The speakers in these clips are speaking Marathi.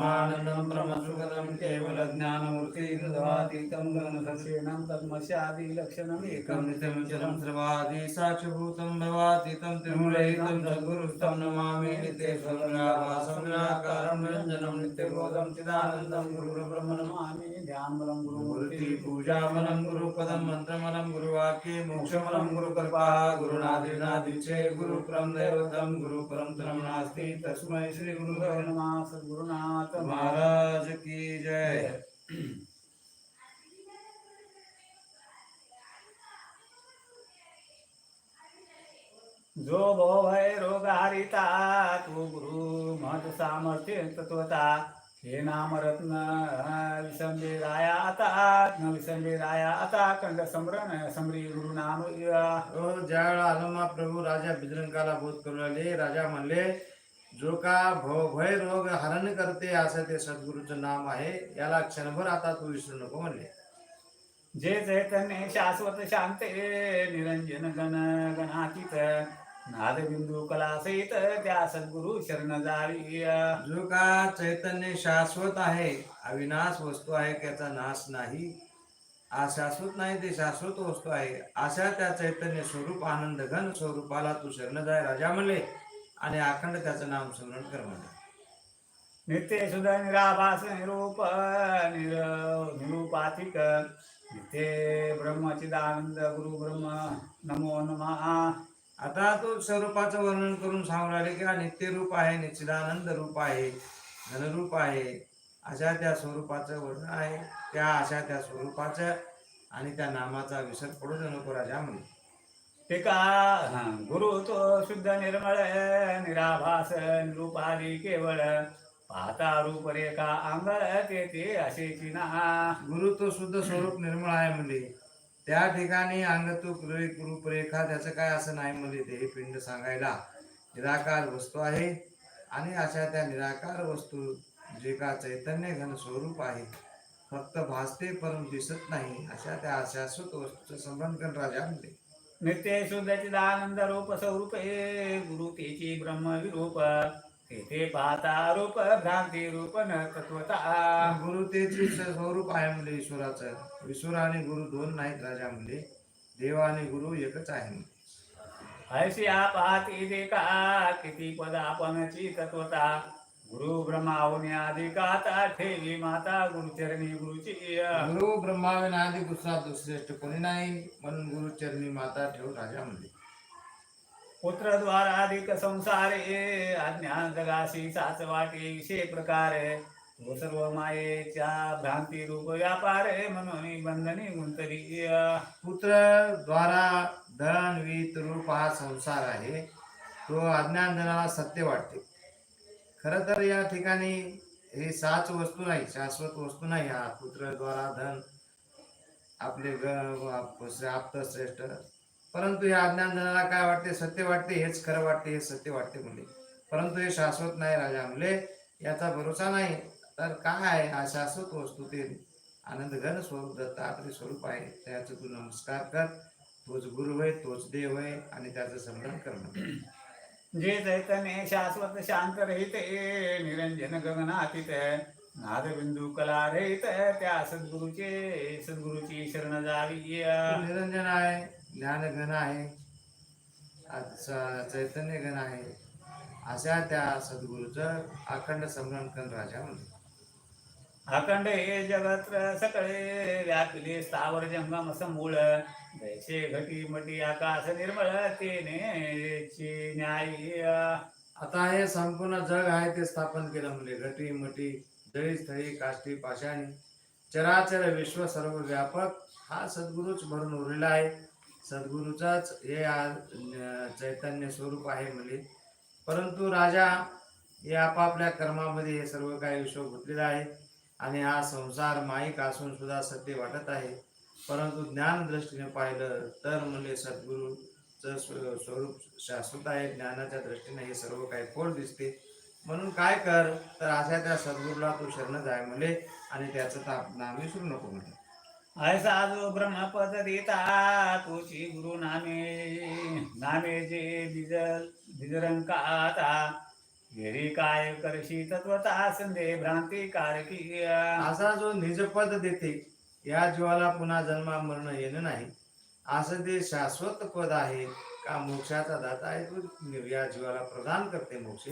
ब्रह्मानन्दं ब्रह्मसुखदं केवलज्ञानमूर्तिर्वातीतं गणसस्येनं तद्मस्यादिलक्षणम् एकं नित्यमचलं सर्वादि साक्षभूतं भवातीतं त्रिमूलैकं सद्गुरुस्तं नमामि। नित्येश्वरं निराकारं निरञ्जनं नित्यबोधं चिदानन्दं गुरुब्रह्म नमामि। ध्यानबलं गुरुमूर्ति पूजामलं गुरुपदं मन्त्रमलं गुरुवाक्ये मोक्षमलं गुरुकृपा गुरुनादिनादिचे गुरुपरं दैवतं गुरुपरं तरं नास्ति। तस्मै श्री गुरुदेव नमः। सद्गुरुनाथ महाराज की जय। जो भो भय रोग हरिता तू गुरु महत सामर्थ्य तत्वता. हे नाम रत्न विसंबे राया आता न विसंबे राया आता कंड समरण समरी गुरु नाम हो ज्या वेळा हनुमा प्रभू राजा बिजरंगाला बोध करू लागले. राजा म्हणले जो का भव भय रोग हरण करते असं ते सद्गुरूचं नाम आहे. याला क्षणभर आता तू विसरू नको म्हणले. जे चैतन्य शाश्वत शांते निरंजन गण गणातीत. नाद बिंदू कला सहित त्या सद्गुरु शरण जाळी जो का चैतन्य शाश्वत आहे अविनाश वस्तू आहे त्याचा नाश नाही. शाश्वत नाही ते शाश्वत वस्तू आहे. अशा त्या चैतन्य स्वरूप आनंद घन स्वरूपाला तू शरण जाय राजा म्हणले आणि अखंड त्याचं नाम स्मरण कर म्हणले. नित्य सुध निराभास निरूप निर निरूपातिक नित्य ब्रह्मचिदानंद गुरु ब्रह्म नमो नमः. आता तो स्वरूपाचं वर्णन करून सांगू राहिले की हा नित्य रूप आहे निश्चिदानंद रूप आहे घनरूप आहे अशा त्या स्वरूपाचं वर्णन आहे. त्या अशा त्या स्वरूपाचं आणि त्या नामाचा विसर पडू दे नको राजा म्हणे ते का हा, गुरु तो शुद्ध निर्मळ निराभास निरूपाली केवळ. पाहता रूप रेखा अंगळ ते ते असे ना. गुरु तो शुद्ध स्वरूप निर्मळ आहे म्हणजे. त्या ठिकाणी अंगतूक रूपरेखा त्याचं काय असं नाही म्हणजे ते हे पिंड सांगायला. निराकार वस्तू आहे. आणि अशा त्या निराकार वस्तू जे का चैतन्य घन स्वरूप आहे फक्त भासते परंतु दिसत नाही अशा त्या शाश्वत वस्तूचं संबंधन राजा म्हणते नित्य शुद्ध चिदानंद रूप स्वरूप हे गुरु तेची ब्रह्म ते पाहता रूप भ्रांती रूप न तत्वता. गुरु तेचे स्वरूप आहे म्हणजे ईश्वराचं. ईश्वर आणि गुरु दोन नाहीत राजा म्हणजे देव आणि गुरु एकच आहे म्हणजे ऐशी पाहती देखा किती पद आपणची तत्वता गुरु ब्रह्मा होणे अधिकाता ठेवी माता गुरुचरणी गुरुची. गुरु ब्रह्माविनादी दुसरा दुश्रेष्ठ कोणी नाही. म्हणून गुरुचरणी माता ठेवून राजा म्हणले पुत्र द्वाराधिक संसारे अज्ञान जगाशी साच वाटे विषय प्रकारे तो सर्व मायेच्या भ्रांती रूप व्यापारे म्हणून बंधनी गुंतरी पुत्र द्वारा धन वित रूप हा संसार आहे तो अज्ञान जनाला सत्य वाटते खर तर या ठिकाणी हे साच वस्तू नाही शाश्वत वस्तू नाही हा पुत्र द्वारा धन आपले आप श्रेष्ठ परंतु या अज्ञान जनाला काय वाटते? सत्य वाटते? हेच खरं वाटते हे सत्य वाटते म्हणजे परंतु हे शाश्वत नाही राजा म्हणले याचा भरोसा नाही. तर काय आहे? हा शाश्वत वस्तू ते आनंद घन स्वरूप दत्तात्रय स्वरूप आहे. त्याचं तू नमस्कार कर. तोच गुरु होय तोच देव आहे आणि त्याचं स्मरण करणं जे चैतन्य शाश्वत शांत रहित निरंजन गगनातीत नाद बिंदू कला रहित त्या सद्गुरुचे सद्गुरुची शरण जावी निरंजन आहे. ज्ञान घन आहे. आज स- चैतन्य घन आहे. अशा त्या सद्गुरूचं अखंड स्मरण कर राजा म्हणजे अखंड हे जगत सकळे व्यापिले स्थावर जंगम समूळ. जैसे घटी मटी आकाश निर्मळ तेने न्याय आता हे संपूर्ण जग आहे ते स्थापन केलं म्हणजे घटी मटी जळी स्थळी काष्टी पाषाणी. चराचर विश्व सर्व व्यापक हा सद्गुरूच भरून उरलेला आहे. सद्गुरूचाच हे आज चैतन्य स्वरूप आहे म्हणजे परंतु राजा हे आपापल्या कर्मामध्ये हे सर्व काही विश्व गुंतलेलं आहे आणि हा संसार माईक असून सुद्धा सत्य वाटत आहे. परंतु ज्ञान दृष्टीने पाहिलं तर म्हणजे सद्गुरूचं स्वरूप शाश्वत आहे. ज्ञानाच्या दृष्टीने हे सर्व काही फोड दिसते. म्हणून काय कर? तर अशा त्या सद्गुरूला तू शरण जाय म्हणले आणि त्याचं ताप नाम विसरू नको म्हणे. ऐसा जो ब्रह्मपद देता तोची गुरु नामे नामे जे बिज बिजरंकाता हेरी काय करशी तत्वता संदे भ्रांती कारकी असा जो निजपद देते या जीवाला पुन्हा जन्मा मरण येणं नाही. असं ते शाश्वत पद आहे का मोक्षाचा दाता आहे तो या जीवाला प्रदान करते मोक्ष.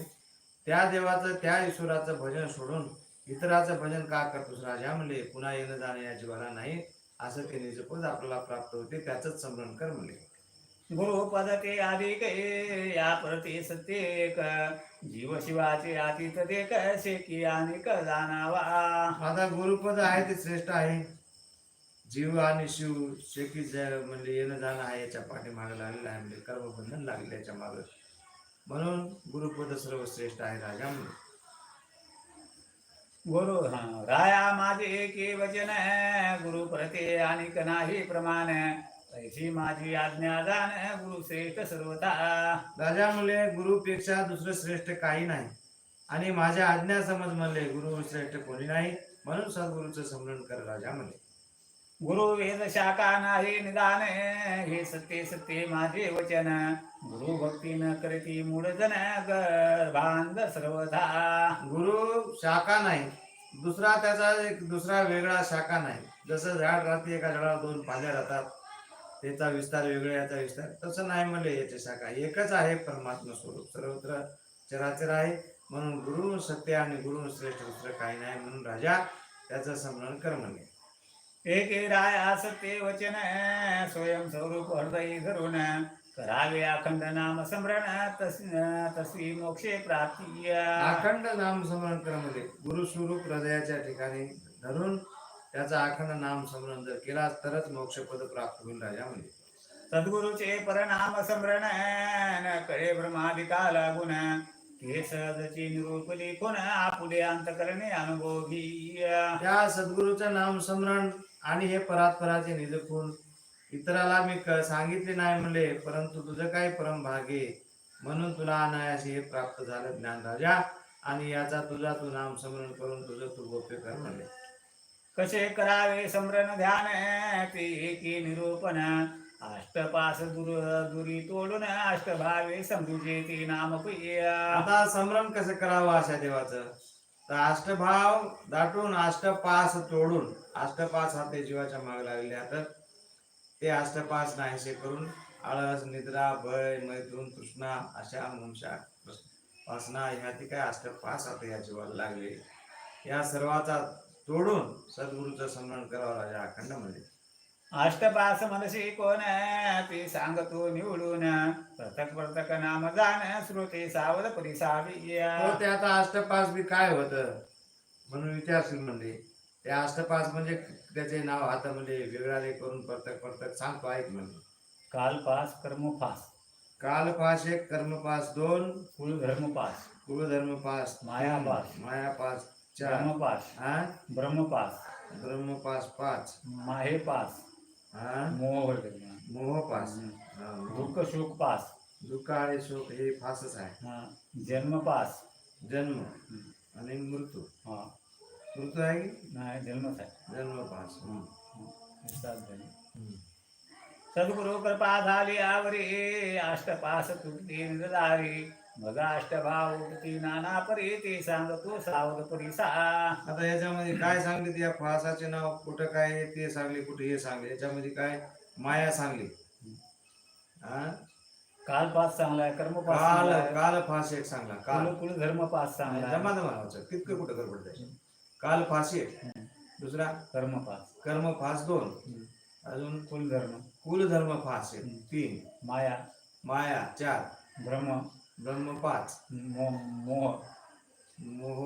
त्या देवाचं त्या ईश्वराचं भजन सोडून इतराचं भजन का करतोस राजा म्हणले पुन्हा येणं जाणं या जीवाला नाही. असं ते निजपद आपल्याला प्राप्त होते त्याच स्मरण कर म्हणले. गुरुपद ते अधिक या प्रती सत्येक. जीव शिवाचे अतीत ते कसे की अनेक जाणावा. आता गुरुपद आहे ते श्रेष्ठ आहे. जीव आणि शिव शेकी म्हणजे येणं जाणं आहे याच्या पाठीमागे लागलेलं आहे म्हणजे कर्मबंधन लागले याच्या मागे. म्हणून गुरुपद सर्वश्रेष्ठ आहे राजा म्हणजे गुरु राया माझे के वचन गुरु प्रते आणि नाही प्रमाण ऐशी माझी आज्ञा जाण गुरु श्रेष्ठ सर्वता राजा मुले गुरुपेक्षा दुसरं श्रेष्ठ काही नाही. आणि माझ्या आज्ञा समज म्हणले गुरु श्रेष्ठ कोणी नाही? म्हणून सद्गुरूचं स्मरण कर राजा मुले गुरु वेद शाखा नाही निदान हे सत्य सत्य माझे वचन. गुरु भक्ती न करती मूळ जन गर्भांध सर्वधा गुरु शाखा नाही दुसरा त्याचा एक दुसरा वेगळा शाखा नाही. जसं झाड राहते एका झाडाला दोन पाल्या राहतात त्याचा विस्तार वेगळा याचा विस्तार तसं नाही म्हणले याची शाखा. एकच आहे परमात्मा स्वरूप सर्वत्र चराचर आहे. म्हणून गुरु सत्य आणि गुरु श्रेष्ठ दुसरं काही नाही म्हणून राजा त्याचं स्मरण कर म्हणे एक राया सत्य वचन स्वयं स्वरूप हृदय धरून करावे अखंड नाम स्मरण तस तस्वी मोक्षे प्राप्ती अखंड नाम स्मरण कर म्हणजे गुरु स्वरूप हृदयाच्या ठिकाणी धरून त्याचा अखंड नाम स्मरण जर केला तरच मोक्षपद प्राप्त होईल राजा म्हणजे सद्गुरुचे परनाम स्मरण कळे ब्रह्मादिका लागून सहजची निरूपली कोण आपुले अंतकरणे अनुभोगी त्या सद्गुरूचं नाम स्मरण आणि हे परात्पराचे निजकून इतराला मी सांगितले नाही म्हणले परंतु तुझं काय परम भागे म्हणून तुला अनायासे हे प्राप्त झालं ज्ञान राजा. आणि याचा तुझा तू नाम स्मरण करून तुझं तू गोप्य कर म्हणले. कसे करावे स्मरण ध्यान? ते एकी निरूपण. अष्टपास दुर दुरी तोडून अष्टभावे समजूचे ते नाम आता स्मरण कसं करावं अशा देवाचं? तर अष्टभाव दाटून अष्टपास तोडून अष्टपास हा ते जीवाच्या मागे लागले आता ते अष्टपास नाहीसे करून आळस निद्रा भय मैथून तृष्णा अशा मुंशा वासना ह्या ती काय अष्टपास आता या जीवाला लागले या सर्वाचा तोडून सद्गुरूचं स्मरण करावं राजा अखंड म्हणजे. अष्टपास मनसी कोण ते सांगतो निवडून. प्रथक प्रथक नाम जाण श्रोते सावध परिसावी हो ते आता अष्टपास बी काय होत म्हणून विचारशील म्हणजे ते अष्टपास म्हणजे त्याचे नाव हातामध्ये वेगळाले करून परतक परतक सांगतो ऐक म्हणजे कालपास कर्मपास. कालपास एक कर्मपास दोन. कुलधर्मपास कुलधर्मपास तीन, मायापास. मायापास चार. ब्रह्मपास. हा ब्रह्मपास. ब्रह्मपास पाच. माहेपास. हा? मोह मोहपास हा, मोह. दुःख शोकपास दुःख आणि शोक हे फासच आहे. हा, जन्मपास जन्म आणि मृत्यू. हा. मृत्यू आहे की? नाही जन्मच आहे. जन्मपास. सद्गुरु कृपा झाली आवरी. अष्टपास तुटली निरदारी मग अष्टभाव उठती नाना परी ते सांगतो सावध परिसा आता याच्यामध्ये काय सांगले या फासाचे नाव कुठं काय आहे ते सांगले कुठे हे सांगले? याच्यामध्ये काय? माया सांगली. हा? कालपास चांगलाय कर्मपास काल चांगलाय काल फास एक सांगला काल. कुल कुल धर्मपास चांगलाय जमा जमा लावायचं तितकं कुठं गडबड द्यायचं काल फास एक. दुसरा? कर्मपास कर्म फास दोन. अजून? कुल धर्म कुल धर्म फास एक. तीन. माया. माया चार. ब्रह्म. ब्रह्म पाच मोह मोह मोह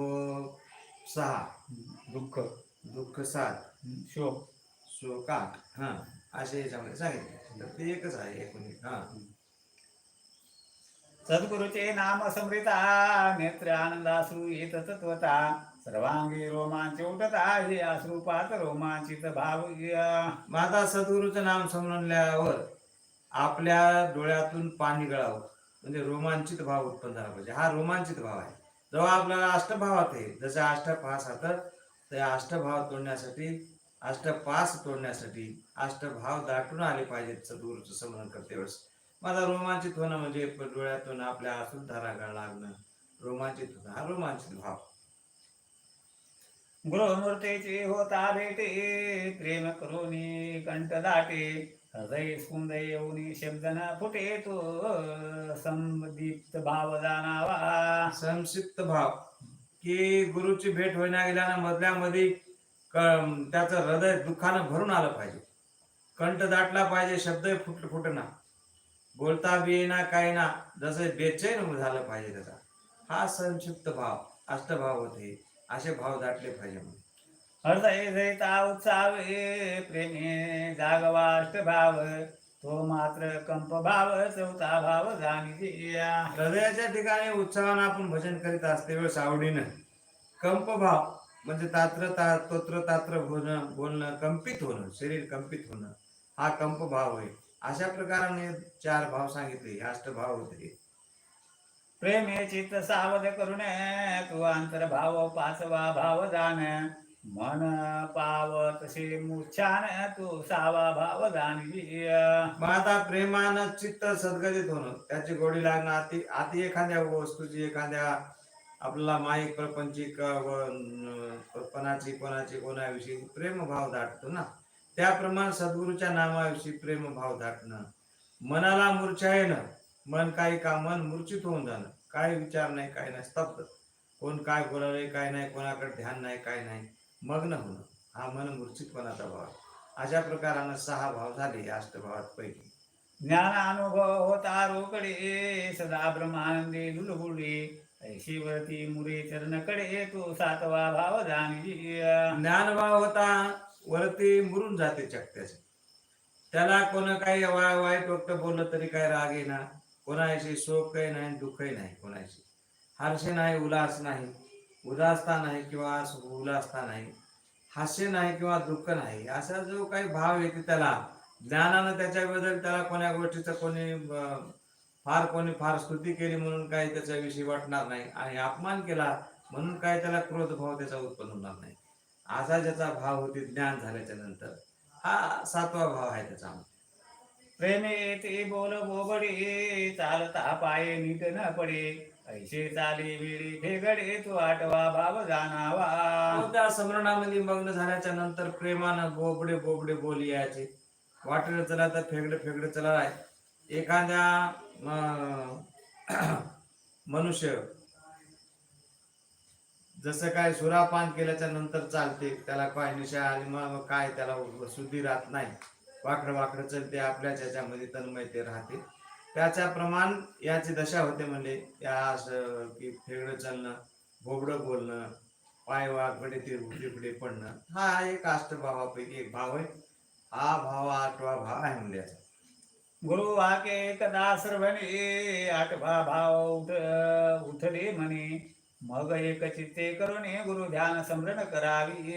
सहा दुःख दुःख सात शोक शोक आठ हा असे याच्यामध्ये सांगितले. तर ते एकच आहे एकूण एक हा. सद्गुरुचे नाम समृता नेत्र आनंदाश्रू येत तत्वता सर्वांगी रोमांच उठता हे अश्रुपात रोमांचित भाव माता आता सद्गुरूचं नाम समजल्यावर आपल्या डोळ्यातून पाणी गळावं. म्हणजे रोमांचित भाव उत्पन्न झाला पाहिजे. हा रोमांचित भाव आहे. जेव्हा आपल्याला अष्टभावात आहे जसे अष्टपास हातात त्या अष्टभाव तोडण्यासाठी अष्टपास तोडण्यासाठी अष्टभाव दाटून आले पाहिजेत सद्गुरूचं स्मरण करते वेळेस. माझा रोमांचित होणं म्हणजे डोळ्यातून आपल्या अश्रुधारा गळ लागणं रोमांचित होणं हा रोमांचित भाव. गृहमूर्तीची होता भेटे प्रेम करोनी कंठ दाटे हृदय स्कुंद येऊनी शब्द फुटे तो संदीप्त भाव जाणावा संक्षिप्त भाव. की गुरुची भेट होईना गेल्यानं मधल्यामध्ये क- त्याचं हृदय दुःखानं भरून आलं पाहिजे. कंठ दाटला पाहिजे शब्द फुट फुटना. बोलता बी येईना काय ना जसं बेचैन झालं पाहिजे त्याचा. हा संक्षिप्त भाव अष्टभाव होते. असे भाव दाटले पाहिजे म्हणून. उत्सावे प्रेमे जागवाष्ट भाव तो मात्र कंप भाव चौथा भाव हृदयाच्या ठिकाणी उत्साहानं आपण भजन करीत असते वेळेस आवडीनं कंप भाव म्हणजे तात्र ता तोत्र तात्र होणं बोलणं कंपित होणं शरीर कंपित होणं हा कंप भाव होय अशा प्रकाराने चार भाव सांगितले हे अष्टभाव होते. प्रेमे चित्त सावध करून तू अंतर्भाव पाचवा भाव जाण. मन पावत से मूर्छान तू सावा भाव जाणवी मग आता प्रेमानं चित्त सद्गदित होणं. त्याची गोडी लागणं अति अति एखाद्या वस्तूची एखाद्या आपल्याला माईक प्रपंचिक कोणाची कोणाची कोणाविषयी प्रेमभाव दाटतो ना. त्याप्रमाणे सद्गुरूच्या नामाविषयी प्रेमभाव दाटणं. मनाला मूर्छा येणं. मन काही का मन मूर्छित होऊन जाणं. काय विचार नाही काय नाही स्तब्ध. कोण काय बोलावे काय नाही कोणाकडे ध्यान नाही काय नाही. मग्न होणं हा मन मूर्छितपणाचा भाव अशा प्रकारानं सहा भाव झाले या अष्टभावात पैकी ज्ञान अनुभव होता रोकडे सदा ब्रह्मानंदी लुलबुडे ऐशीवरती मुरे चरणकडे तो सातवा भाव जाणवी ज्ञानभाव होता वरती मुरून जाते चकत्याचे त्याला कोण काही वाईट वक्त बोललं तरी काय राग येणार कोणाशी शोक काही नाही दुःखही नाही कोणाशी हर्ष नाही उल्हास नाही उदासता नाही किंवा उल्हासता नाही हास्य नाही किंवा दुःख नाही असा जो काही भाव येते त्याला ज्ञानानं त्याच्याबद्दल त्याला कोण्या गोष्टीचं कोणी फार कोणी फार स्तुती केली म्हणून काही त्याच्याविषयी वाटणार नाही आणि अपमान केला म्हणून काय त्याला क्रोध भाव त्याचा उत्पन्न होणार नाही. असा ज्याचा भाव होते ज्ञान झाल्याच्यानंतर हा सातवा भाव आहे त्याचा. प्रेमे ते बोल बोबडे चालता पाये नीट न पडे ऐसे। चाली विडी फेगडे तू आठवा भाव जाणावा. त्या स्मरणामध्ये मग्न झाल्याच्यानंतर प्रेमानं बोबडे बोबडे बोली यायचे. वाटेल चला तर फेगडे फेगडे चला एखाद्या मनुष्य जसं काय सुरापान केल्याच्यानंतर चालते त्याला काय निशा आणि मग काय त्याला शुद्धी राहत नाही. वाकडं वाकडं चलते आपल्याच याच्यामध्ये तन्मयते राहते. त्याच्या प्रमाण याची दशा होते म्हणजे या असं की फेगडं चालणं बोबडं बोलणं पाय वाकडे ते तिकडे पडणं हा एक अष्टभावापैकी एक भाव आहे. हा भाव आठवा भाव आहे म्हणजे. गुरु वाके कदा सर्वणे आठवा भाव उठ उठले म्हणे. मग एक चित्ते करून गुरु ध्यान स्मरण करावी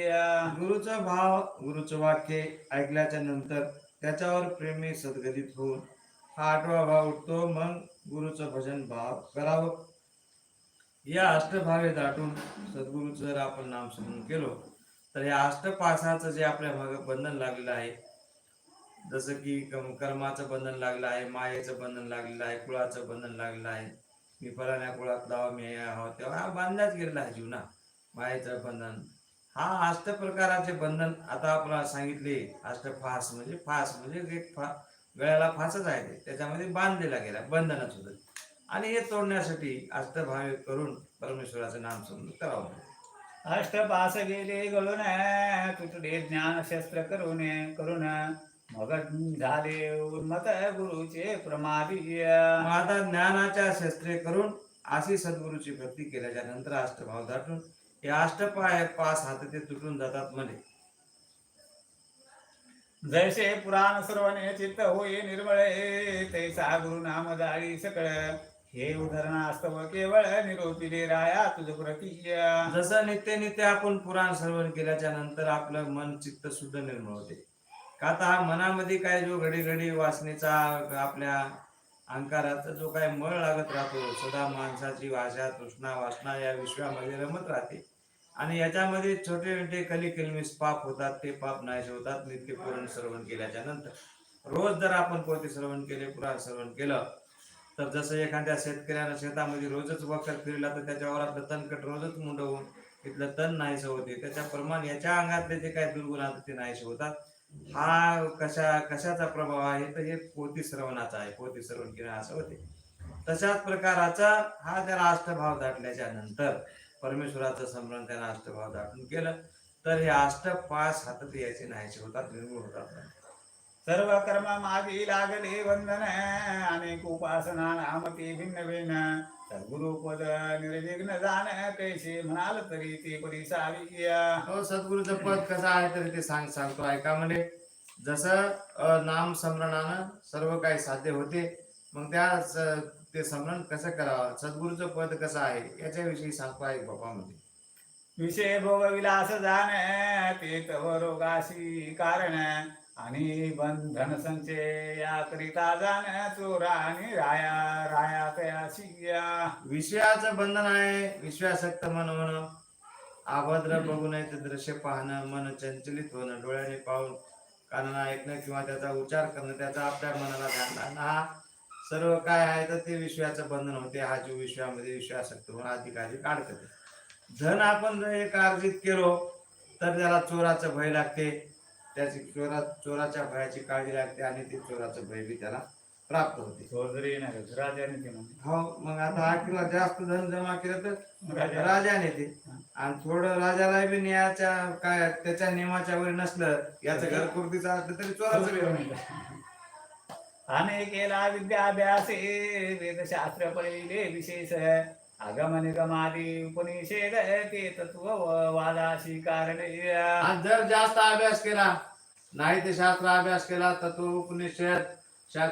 गुरुचा भाव गुरुचं वाक्य ऐकल्याच्या नंतर त्याच्यावर प्रेमी सद्गदित होऊन हा आठवा भाव उठतो मग गुरुचं भजन भाव करावं. या अष्टभावे दाटून सद्गुरूचं जर आपण नाम स्मरण केलो तर या अष्टपासाचं जे आपल्या भाग बंधन लागलेलं आहे जसं की कर्माचं बंधन लागलं आहे मायेचं बंधन लागलेलं आहे कुळाचं बंधन लागलेलं आहे मी फलाण्या कुळात लावा मी आहोत तेव्हा हा बांधलाच गेलेला आहे जीवना मायेचं बंधन. हा अष्ट प्रकाराचे बंधन आता आपल्याला सांगितले अष्टफास म्हणजे फास म्हणजे एक फा गळ्याला फासच आहे. त्याच्यामध्ये बांधलेला गेला बंधनच होतं. आणि हे तोडण्यासाठी अष्टभावे करून परमेश्वराचं नाम समजून करावं. अष्टपास गेले गळून तुटले ज्ञान शस्त्र करून करून मग झाले उन्मत गुरुचे प्रमादी आता ज्ञानाच्या शस्त्रे करून अशी सद्गुरूची भक्ती केल्याच्यानंतर अष्टभाव दाटून हे अष्टपाय पास हात ते तुटून जातात म्हणे. जैसे पुराण सर्वने चित्त होई निर्मळे तैसा गुरु नाम जाळी सकळ. हे उदाहरणास्तव केवळ निरोपिले राया तुझ प्रती जसं नित्य नित्य आपण पुराण श्रवण केल्याच्यानंतर आपलं मन चित्त सुद्धा निर्मळ होते. का आता हा मनामध्ये काय जो घडी घडी वासनेचा आपल्या अंकाराचा जो काय मळ लागत राहतो सदा माणसाची भाषा तृष्णा वासना या विश्वामध्ये रमत राहते. आणि याच्यामध्ये छोटे मोठे कली कलमीस पाप होतात ते पाप नाश होतात नित्य पुराण श्रवण केल्याच्यानंतर. रोज जर आपण पोती श्रवण केले पुराण श्रवण केलं तर जसं एखाद्या शेतकऱ्यानं शेतामध्ये रोजच वखर फिरला तर त्याच्यावर आपलं तणकट रोजच मुंडवून तिथलं तण नाहीसं होते. त्याच्याप्रमाणे याच्या अंगातले जे काही दुर्गुण आहेत ते नाहीसे होतात. हा कशा कशाचा प्रभाव आहे? तर हे पोती श्रवणाचा आहे. पोती श्रवण केलं असं होते. तशाच प्रकाराचा हा त्याला अष्टभाव दाटल्याच्या नंतर परमेश्वराचं स्मरण त्यांना अष्टभाव दाटून केलं तर हे अष्ट पाच हातात यायचे नाहीसे होतात निर्मूळ होतात. सर्व कर्म मागी लागले वंदन अनेक उपासना नामती भिन्न भिन्न. सद्गुरु पद निर्विघ्न जाण कैसे म्हणाल तरी ते परिसावी हो सद्गुरूचं पद कसं आहे तरी ते सांग सांगतो ऐका म्हणजे जसं नाम स्मरणानं सर्व काही साध्य होते मग त्या स- ते स्मरण कसं करावं? सद्गुरूचं पद कसं आहे? याच्याविषयी सांगतो बाबा म्हणजे विषय भोग विलास जाण ते तव रोगाशी कारण आणि बंधन संचय या करिता जाण चोरा आणि राया राया तयाशी विषयाचं बंधन आहे. विश्वासक्त मन होणं अभद्र बघू नये ते दृश्य पाहणं मन चंचलित होणं डोळ्याने पाहून कानानं ऐकणं किंवा त्याचा उच्चार करणं त्याचा आपल्या मनाला ध्यान हा सर्व काय आहे तर ते विश्वाचं बंधन होते. हा जीव विश्वामध्ये विश्वासक्त होणं अधिकाधिक अडकते धन आपण जर एक अर्जित केलो तर त्याला चोराचं भय लागते. त्याची चोरा चोराच्या भयाची काळजी लागते आणि ते चोराचं भय बी त्याला प्राप्त होते. येणार राजाने ते म्हणे हो मग आता हा किंवा जास्त धन जमा केलं तर राजा. राजाने ते. आणि थोडं राजाला बी न्यायाच्या काय त्याच्या नियमाच्या वर नसलं याचं घरकुर्तीचं असलं तरी चोराचं बी होईल. आणि केला विद्याभ्यासे वेदशास्त्र पहिले विशेष. आगम निगमादी उपनिषेध ते तत्व वादाशी कारण. जर जास्त अभ्यास केला नाही ते शास्त्र अभ्यास केला तत्व उपनिषद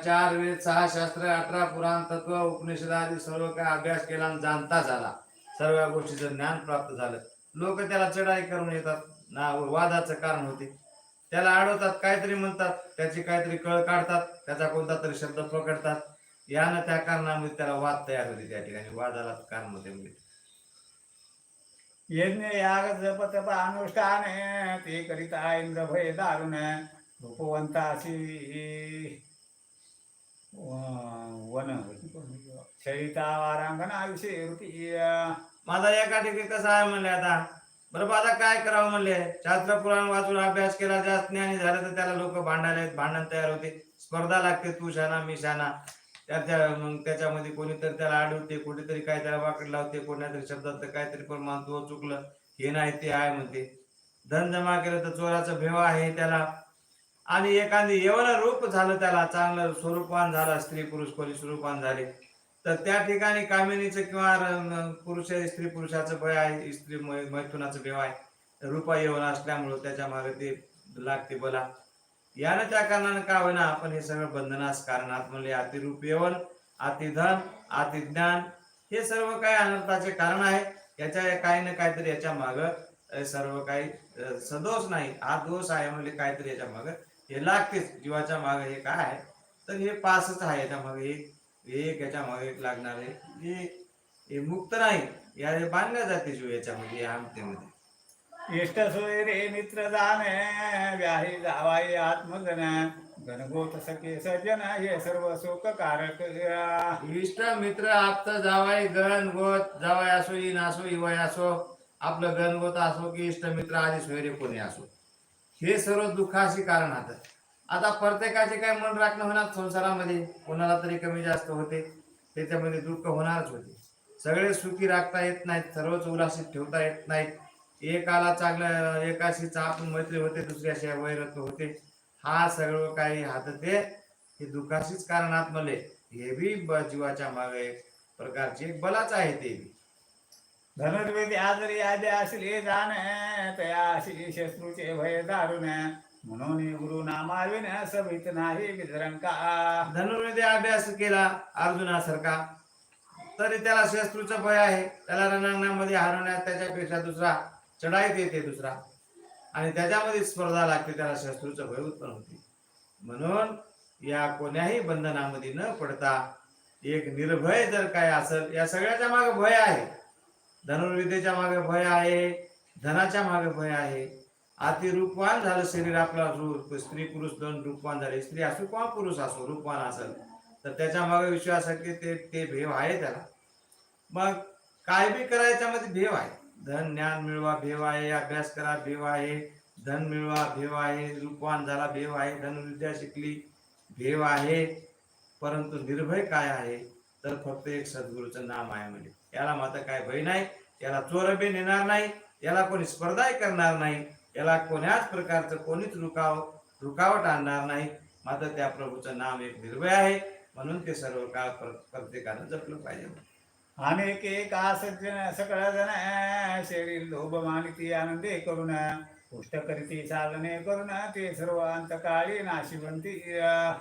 चार वेद सहा शास्त्र अठरा पुराण तत्व उपनिषद आदी सर्व काय अभ्यास केला आणि जाणता झाला. सर्व गोष्टीचं ज्ञान प्राप्त झालं. लोक त्याला चढाई करून येतात. ना वादाचं कारण होते. त्याला अडवतात काहीतरी म्हणतात त्याची काहीतरी कळ काढतात त्याचा कोणता तरी शब्द पकडतात. यानं त्या कारणामुळे त्याला वाद तयार होते त्या ठिकाणी. वादाला कारण होते म्हणजे. याग जप तप अनुष्ठान ते करिता इंद्र भय दारुण रूपवंताशी वन शयिता वारांगणा रूपी माझा एका ठिकाणी कसं आहे म्हणले आता? बरं बा आता काय करावं म्हणले? शास्त्र पुराण वाचून अभ्यास केला जास्त ज्ञानी झालं तर त्याला लोक भांडायला भांडण तयार होते. स्पर्धा लागते तू शाना मी शाना. त्याच्या मग त्याच्यामध्ये कोणीतरी त्याला आढळते कुठेतरी काय त्याला वाकड लावते कोणातरी शब्दात काहीतरी पण मानतो चुकलं. हे नाही ते आहे म्हणते. धन जमा केलं तर चोराचा भेव आहे त्याला. आणि एखादी यवन रूप झालं त्याला चांगलं स्वरूपान झाला स्त्री पुरुष कोणी स्वरूपान झाले. तर त्या ठिकाणी कामिनीचं किंवा पुरुष स्त्री पुरुषाचं भय आहे स्त्री मैथुनाचं भेव आहे. रुपा येऊन असल्यामुळं त्याच्यामागे ते लागते बला. यानं त्या कारणानं का होईना आपण हे सगळं बंधनास कारणात म्हणले. अतिरूप येवन अतिधन अतिज्ञान हे सर्व काही अनर्थाचे कारण आहे. याच्या काही ना काहीतरी याच्या माग सर्व काही सदोष नाही. हा दोष आहे म्हणजे काहीतरी याच्या माग. हे लागतेच. जीवाच्या माग हे काय आहे? तर हे पासच आहे याच्या मागे. हे एक याच्या मागे एक लागणार आहे हे हे मुक्त नाही या बांधल्या जाते जीव याच्यामध्ये या आमतेमध्ये इष्ट सोय रे मित्र जाण व्याही जावाई आत्मजन गणगोत सखे सज्जन हे सर्व शोक कारक इष्ट मित्र आप्त जावाई गण गोत जावाई असो इन असो इवाय असो आपलं गणगोत असो की इष्ट मित्र आधी सोयरे कोणी असो. हे सर्व दुःखाशी कारण आहेत आता प्रत्येकाचे काय मन राखणं होणार संसारामध्ये? कोणाला तरी कमी जास्त होते. त्याच्यामध्ये दुःख होणारच होते. सगळे सुखी राखता येत नाहीत सर्वच उल्हासित ठेवता येत नाहीत. एकाला चांगलं एकाशी आपण मैत्री होते दुसऱ्याशी वैरत्व होते. हा सगळं काही हात ते हे दुःखाशीच कारणात मले हे बी जीवाच्या मागे एक एक बलाच आहे ते बी. आजरी आजरी असेल हे जाण तयाशी शत्रूचे भय दारुण. म्हणून गुरु नामाविन सभित नाही विधरंका धनुर्विधे अभ्यास केला अर्जुनासारखा तरी त्याला शस्त्रूचा भय आहे. त्याला रणांगणामध्ये हरवण्यात त्याच्यापेक्षा दुसरा चढाईत येते दुसरा. आणि त्याच्यामध्ये स्पर्धा लागते त्याला शस्त्रूचं भय उत्पन्न होते. म्हणून या कोण्याही बंधनामध्ये न पडता एक निर्भय जर काय असेल या सगळ्याच्या मागे भय आहे. धनुर्विद्येच्या मागे भय आहे धनाच्या मागे भय आहे. अति रूपवान झालं शरीर आपला रूप स्त्री पुरुष दोन रूपवान झाले. स्त्री असो किंवा पुरुष असो रूपवान असेल तर त्याच्यामागे विश्वास आहे की ते ते भेव आहे त्याला. मग काय बी करायच्यामध्ये भेव आहे. धन ज्ञान मिळवा भेव आहे. अभ्यास करा भेव आहे. धन मिळवा भेव आहे. रूपवान झाला भेव आहे. धनविद्या शिकली भेव आहे. परंतु निर्भय काय आहे? तर फक्त एक सद्गुरूचं नाम आहे म्हणजे. याला मात्र काय भय नाही. याला चोर बी नेणार नाही. याला कोणी स्पर्धाही करणार नाही. याला कोण्याच प्रकारचं कोणीच रुकाव रुकावट आणणार नाही. मात्र त्या प्रभूचं नाम एक निर्भय आहे. म्हणून ते सर्व काळ प्र- प्रत्येकानं जपलं पाहिजे. अनेक एक सज्जन सकळ जण शरीर लोभ मानिती आनंदे करून पुष्ट करीती साधने करून ते सर्व अंतकाळी नाशिवंती.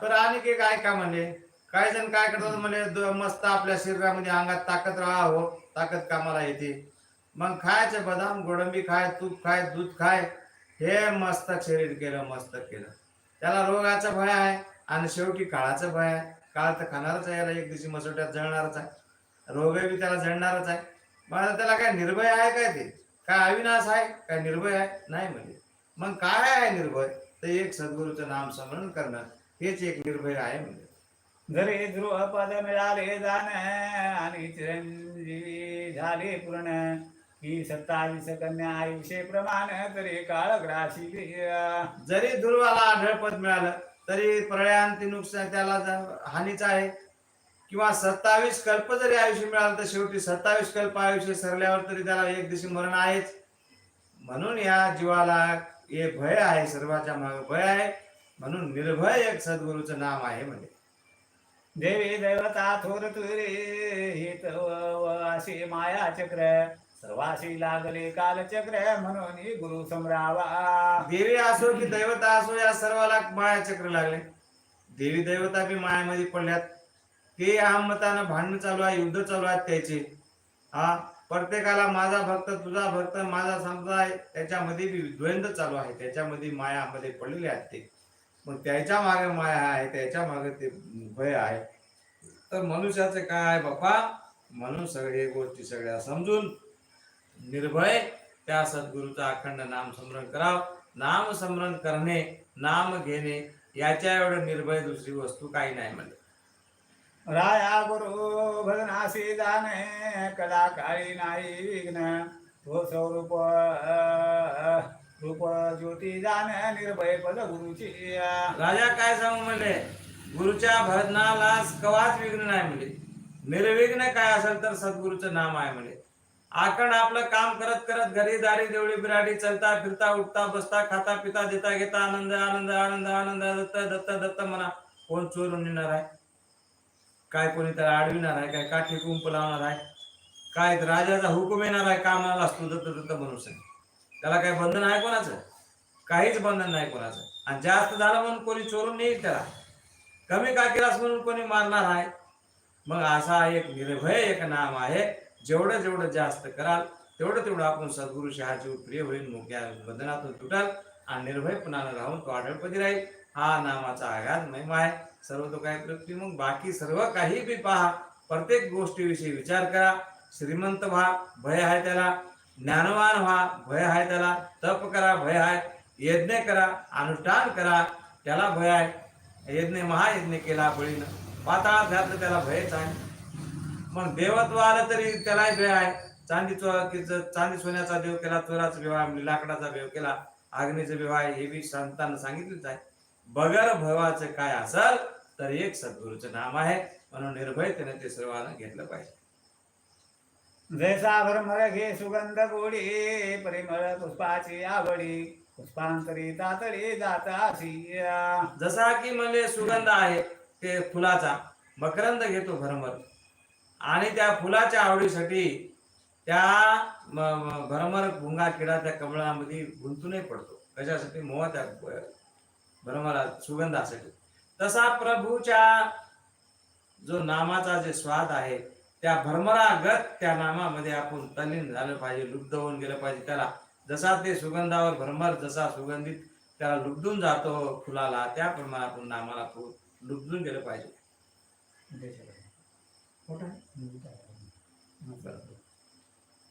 तर आणि एक आहे का म्हणजे काही जण काय करतात म्हणजे मस्त आपल्या शरीरामध्ये अंगात ताकद राहा हो. ताकद कामाला येते. मग खायचं बदाम गोडंबी खाय तूप खाय दूध खाय. हे मस्त शरीर केलं मस्त केलं. त्याला रोगाचा भय आहे आणि शेवटी काळाचा भय आहे. काळ तर खाणारच आहे याला एक दिवशी मसोट्यात जळणारच आहे. रोगही बी त्याला जळणारच आहे. मग त्याला काय निर्भय आहे काय ते? काय अविनाश आहे? काय निर्भय आहे? नाही म्हणजे मग काय आहे निर्भय? तर एक सद्गुरूचं नाम स्मरण करणं हेच एक निर्भय आहे म्हणजे जरी ध्रुव पद मिळाले जाण आणि चिरंजीवी झाले पूर्ण ही सत्तावीस कन्या आयुष्य प्रमाण तरी काळ ग्राशी जरी ध्रुवाला आढळ पद मिळालं तरी प्रळयांती नुकसान त्याला हानीच आहे. किंवा सत्तावीस कल्प जरी आयुष्य मिळालं तर शेवटी सत्तावीस कल्प आयुष्य सरल्यावर तरी त्याला एक दिवशी मरण आहेच. म्हणून या जीवाला हे भय आहे सर्वाच्या मागे भय आहे. म्हणून निर्भय एक सद्गुरूचं नाम आहे म्हणजे देवी दैवता थोर तुरे हित व असे माया चक्र सर्वाशी लागले कालचक्र म्हणून गुरु समरावा. देवी असो की दैवता असो या सर्वाला माया चक्र लागले. देवी दैवता बी मायामध्ये पडल्यात. ते अहमतानं भांडण चालू आहे युद्ध चालू आहेत त्याचे. हा प्रत्येकाला माझा भक्त तुझा भक्त माझा संप्रदाय त्याच्यामध्ये बी द्वंद्व चालू आहे. त्याच्यामध्ये मायामध्ये पडलेले आहेत ते. मग त्याच्यामागे माया आहे त्याच्यामागे ते भय आहे. तर मनुष्याचे काय बाप्पा? म्हणून सगळे गोष्टी सगळ्या समजून निर्भय. त्या सद्गुरूचं अखंड नाम स्मरण करावं. नाम स्मरण करणे नाम घेणे याच्या एवढं निर्भय दुसरी वस्तू काही नाही म्हणजे राया गुरु भजनाशी जाणे कला काळी नाही विघ्न. तो स्वरूप रूप ज्योती जाण निर्भय पद गुरुची. राजा काय सांगू म्हणले गुरुच्या भजनाला कवाच विघ्न नाही म्हणजे निर्विघ्न काय असेल तर सद्गुरूचं नाम आहे म्हणजे आखंड आपलं काम करत करत घरी दारी देवळी बिराडी चलता फिरता उठता बसता खाता पिता देता घेता आनंद आनंद आनंद आनंद दत्त दत्त दत्त म्हणा कोण चोरून नेणार आहे? काय कोणी त्याला अडविणार आहे? काय काठी कुंप लावणार आहे? काय राजाचा हुकूम येणार आहे? कामाला असतो दत्त दत्त म्हणून सांग. त्याला काय बंधन आहे कोणाचं? काहीच बंधन नाही कोणाचं. आणि जास्त झालं म्हणून कोणी चोरून नेईल त्याला? कमी का केलास म्हणून कोणी मारणार आहे? मग असा एक निर्भय एक नाम आहे. जेवढं जेवढं जास्त कराल तेवढं तेवढं आपण सद्गुरु शहाजीवर प्रिय होईल मोक्या बंधनातून तुटाल आणि निर्भयपणानं राहून तो आढळपती राहील. हा नामाचा आघात महिमा आहे. सर्व तो काय प्रगती मग? बाकी सर्व काही बी पहा. प्रत्येक गोष्टीविषयी विचार करा. श्रीमंत व्हा भय आहे त्याला. ज्ञानवान व्हा भय आहे त्याला. तप करा भय आहे. यज्ञ करा अनुष्ठान करा. त्याला भय आहे. यज्ञ महायज्ञ केला बळीनं. पाताळात घातलं त्याला भयच आहे. मग देवत्व आलं तरी त्यालाही भय आहे. चांदी चांदी सोन्याचा देव केला चोराचा विवाह लाकडाचा देव केला अग्नीचा विवाह हे बी संतांना सांगितलेच आहे. बगर भवाचं काय असल तर एक सद्गुरूचं नाम आहे. म्हणून निर्भयतेने ते सर्वांना घेतलं पाहिजे. जैसा भरमर घे सुगंध गोडी परिमळ पुष्पाची आवडी पुष्पांतरी तातडी जातासी जसा की म्हणजे सुगंध आहे ते फुलाचा. मकरंद घेतो भरमर. आणि त्या फुलाच्या आवडीसाठी त्या भरमर भुंगा किडा त्या कमळामध्ये गुंतूनही पडतो. कशासाठी मोह त्या भरमरा सुगंधासाठी तसा प्रभूच्या जो नामाचा जे स्वाद आहे त्या भरमरागत त्या नामामध्ये आपण तल्लीन झालं पाहिजे लुब्ध होऊन गेलं पाहिजे. त्याला जसा ते सुगंधावर भरमर जसा सुगंधित त्याला लुबडून जातो फुलाला त्याप्रमाणे आपण नामाला लुबडून गेलं पाहिजे.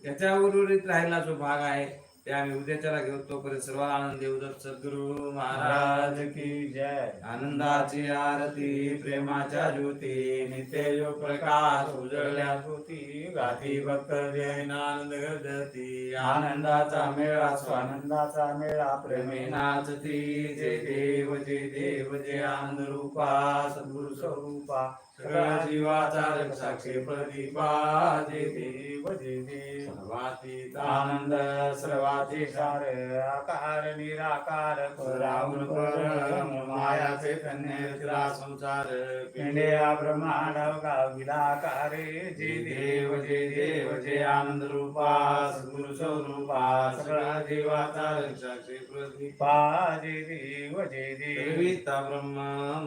याच्या उर्वरित राहिला जो भाग आहे ते आम्ही उद्याच्याला घेऊ. तोपर्यंत सर्व आनंद देऊ दत्त सद्गुरु महाराज की जय. आनंदाची आरती प्रेमाच्या ज्योती नित्य योग प्रकाश उजळल्या होती गाती भक्त जय आनंद गजती. आनंदाचा मेळा स्वानंदाचा मेळा प्रेमे नाचती. जे देव जे देव जे आनंद रूपा सद्गुरु स्वरूपा. सगळा जीवाचा रक्षाक्षे प्रदीपा. जे देव जे देव. सर्वातीत आनंद सर्वा सार आकार निराकार तिला संसार. पिंड्या ब्रह्मांड गाविलाकारे जे देव जे देव जे आनंद रूपा स्वरूपा सगळा पा जे देव जे ब्रह्म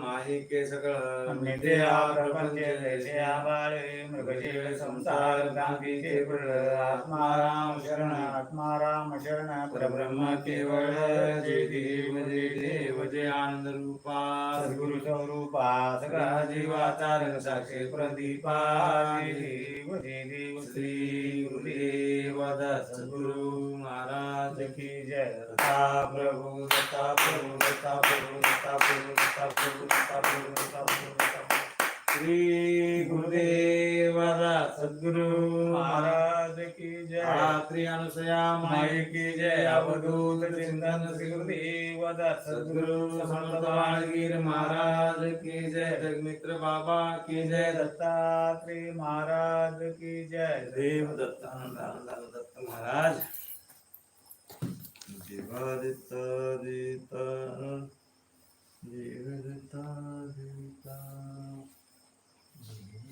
माहिके सगळं नित्या प्रपंच आबाळे मृगशेळ संसार गांधीचे आत्माराम शरण आत्माराम ब्रह्म केवळ जय देव जय देव जय आनंद रूपा सद्गुरु स्वरूपा सगळा जीवाचार साक्षी प्रदीपा देव जय देव श्री गुरुदेव सद्गुरु महाराज की जय. प्रभु दत्ता प्रभु दत्ता प्रभु दत्ता प्रभु दत्ता प्रभु दत्ता प्रभु दत्ता प्रभु श्री गुरुदेव दत्त सद्गुरु महाराज की जय। रात्री अनुसया माई की जय। अवधूत चिंतन श्री गुरुदेव दत्त सद्गुरु समर्थ वाणगीर महाराज की जय। जगमित्र बाबा की जय। दत्त दत्तात्रेय महाराज की जय। देव दत्त आनंदानंद दत्त महाराज। देवादित्त दित देवदत्ता दिता